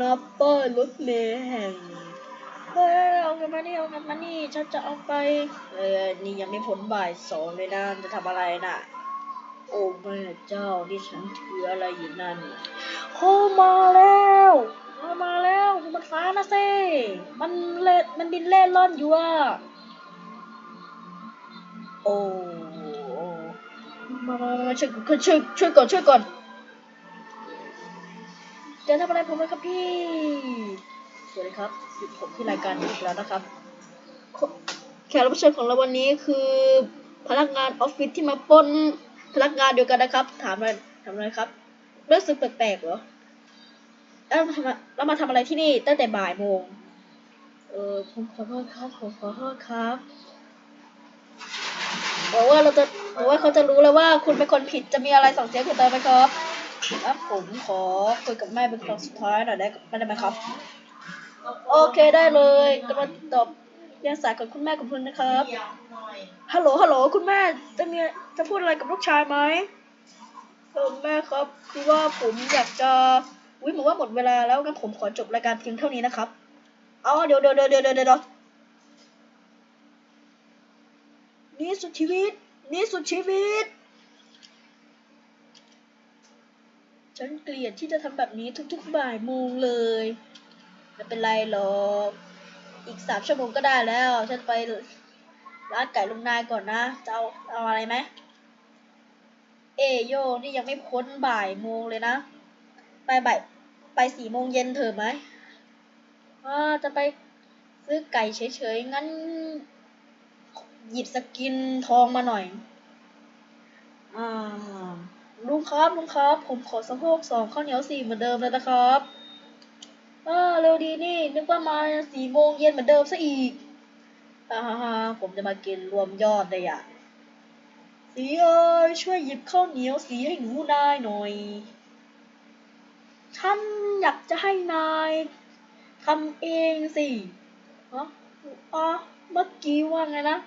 นับป้ายรถเมล์แห่งเฮ้ยเอากันมานี่เอากันมานี่ฉันจะเอาไปเออนี่ยังไม่พ้นบ่ายสองเลยนะจะทำอะไรน่ะ โอ้แม่เจ้านี่ฉันถืออะไรอยู่นั่นโอ้มาแล้วมามาแล้วมันฟ้านะเซ่มันเล่มันบินเล่ร่อนอยู่อะโอ้มามามาช่วยช่วยช่วยก่อนช่วยก่อน จะทำอะไรผมเลยครับพี่ สวัสดีครับอยู่ผมที่รายการอีกแล้วนะครับ แขกรับเชิญของเราวันนี้คือ พนักงานออฟฟิศที่มาปล้นพนักงานเดียวกันนะครับ ถามอะไรถามอะไรครับรู้สึกแปลกๆเหรอแล้วมาทำแล้วมาทำอะไรที่นี่ตั้งแต่บ่ายโมง เออผมขอโทษครับผมขอโทษครับบอกว่าเราจะบอกว่าเขาจะรู้แล้วว่าคุณเป็นคนผิดจะมีอะไรส่งเสียคุณเติมไหมครับ ครับผมขอคุยกับแม่เป็นครั้งสุดท้ายหน่อยได้ได้ไหมครับ โอเคได้เลยจะมาตอบเรียนสายกับคุณแม่กับคุณนะครับ ฮัลโหลฮัลโหลคุณแม่จะมีจะพูดอะไรกับลูกชายไหมเออแม่ครับคือว่าผมอยากจะวิผมว่าหมดเวลาแล้วงั้นผมขอจบรายการเพียงเท่านี้นะครับอ๋อเดี๋ยวเดี๋ยวเดี๋ยวเดี๋ยวเดี๋ยวเดี๋ยวนี่สุดชีวิต นี่สุดชีวิต ฉันเกลียดที่จะทำแบบนี้ทุกๆบ่ายโมงเลยไม่เป็นไรหรอก อีกสามชั่วโมงก็ได้แล้ว ฉันไปร้านไก่ลุงนายก่อนนะ จะเอาเอาอะไรไหม เอโยนี่ยังไม่พ้นบ่ายโมงเลยนะ ไปบ่ายไปสี่โมงเย็นเถอะไหมอ่าจะไปซื้อไก่เฉยๆ งั้น หยิบสกินทองมาหน่อย อ่า ลุงครับลุงครับ ผมขอสะโพกสองข้าวเหนียวสี่เหมือนเดิมเลยนะครับอ่าเร็วดีนี่ นึกว่ามาสี่โมงเย็นเหมือนเดิมซะอีกอ่าฮ่าฮ่าผมจะมากินรวมยอดเลยอะสีเอ้ยช่วยหยิบข้าวเหนียวสีให้หนูนายหน่อยฉันอยากจะให้นายทำเองสิฮะอ๋อเมื่อกี้ว่าไงนะ